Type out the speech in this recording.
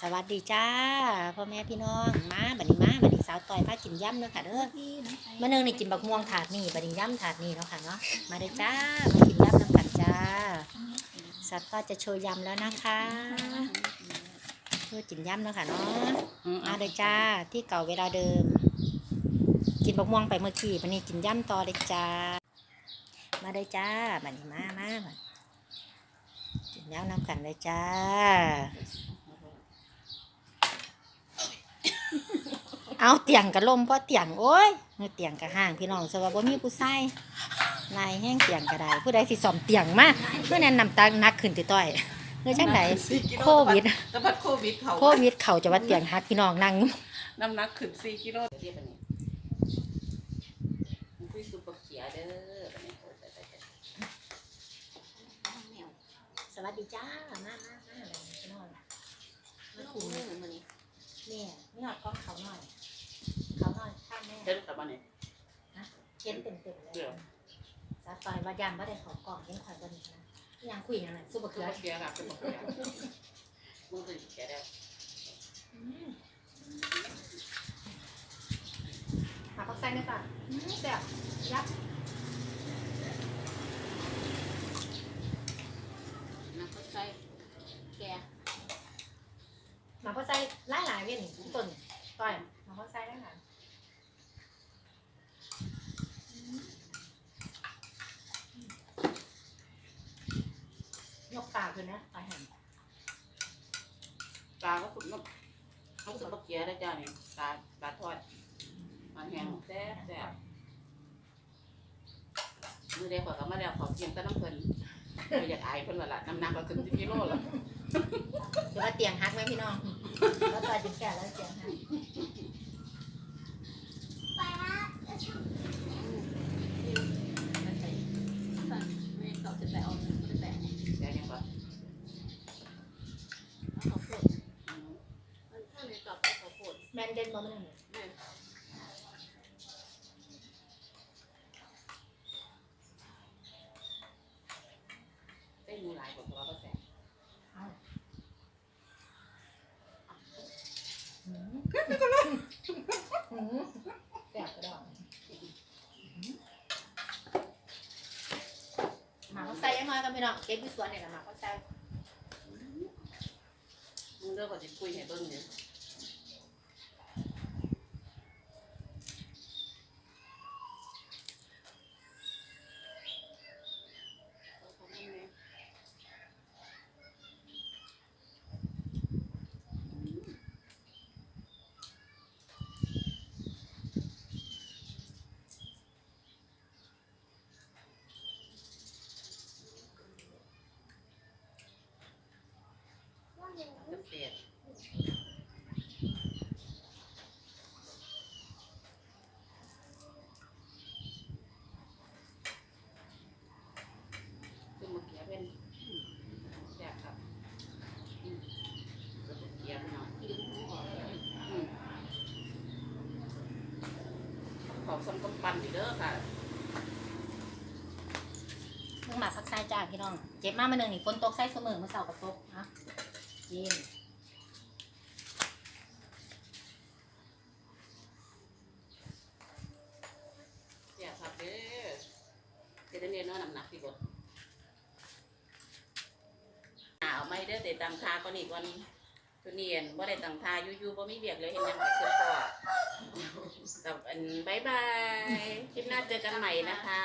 สวัสดีจ้าพ่อแม่พี่น้องมาบัดนี้มาบัดนี้สาวต่อยพากินย่ำเด้อค่ะเด้อมื้อนึงนี่กินบักม่วงถาดนี่บัดนี้ย่ำถาดนี่เนาะค่ะเนาะมาเด้อจ้ามากินย่ำน้ำกันจ้าสัตว์ก็จะโชว์ยำแล้วนะคะเพื่อกินย่ำเนาะค่ะเนาะมาเด้อจ้าที่เก่าเวลาเดิม กินบักม่วงไปเมื่อกี้บัดนี้กินย่ำต่อเลยจ้า มาเด้อจ้าบัดนี้มามามากินย่ำน้ำกันเลยจ้า เอาเตียงกระลมเพราะเตียงโอ้ยเมื่อเตียงกระห่างพี่น้องสว่าบ่มีผู้ใส่นายแห้งเตียงกระไดผู้ใดสิซ่อมเตียงมาเพื่อแนะนำตังนักขึ้นติต้อยเพื่อจังไดโควิดแล้วพัดโควิดเขาโควิดเขาจะว่าเตียงหักพี่น้องนั่งน้ำหนักขึ้นสี่กิโลเทียบอันนี้มันคุยซุปเปอร์เขียเด้ออันนี้โอ้ยตายตายตายสวัสดีจ้ามามามาพี่น้องมากิน เนี่ยนี่หอดกล้องเขาหน่อย เขาหน่อยข้างแม่เดินกลับมาเนี่ยเห็นเต็มเต็มๆเลยเดี๋ยวสาตอยว่ายันว่าได้เขอกล่องยังคอยกันอีกนะยังคุยอย่างไรซุปเปอร์ซุปเขือเปอร์เขียครับซุปเปอร์เขียมึงเคยเขียได้อืมหาผักแซงได้ป่ะอืมแซ่บยับ น้ำก็ใส่แก หมาผักไส้หลายหลายๆเว้ยนี่ต้นต้อย หมาผักไส้ได้หลายอืมยกปากเลยนะปลาแห้งปลาก็ขุดน้ำน้ำซุปเปอร์เขียได้จ้าเนี่ยปลาปลาทอดมันแห้งแซ่บแซ่บมือเดียวขอยก็มาแล้วขอเพียงแต่น้ำเพลินไม่อยากอายเพิ่นว่าล่ะน้ำหนักเราถึงสิบกิโลแล้ว จะว่าเตียงฮักไหมพี่น้อง แล้วตอยจิงแก่แล้วเตียงฮักแก แมนเดนบ่มันนี่ได้หมูหลายกว่าตัวก็แซ่บเอาอืมอืมแซ่บกระดองหมาเขาใส่ยังไงกันพี่น้องเก็บที่สวนเนี่ยแหละหมาเขาใส่ มึงเลือกก็จะคุยให้เบิ่งเนี่ย จะเสียดคือมาเกียเป็นแซ่บครับอืมก็เกียเป็นหน่อยอืมขอบสมกำปั้นอยู่เด้อค่ะมึงหมาพักใส่จ้าพี่น้อง เจ็บมากมาหนึ่งนี่ฝนตกใส่เสมอเมาเสาร์กับตกนะ ยินแซ่บครับเด้อเดี๋ยวเรียนเนาะน้ำหนักที่บดหนาวไหม่เด้อแต่ตังคาก็นี่ก่อนตัวเนียนบ่าได้ตังคาอยู่ๆบ่มีเบียกเลยเห็นยังไงคือพอกับอันบายบาย คลิปหน้าเจอกันใหม่นะคะ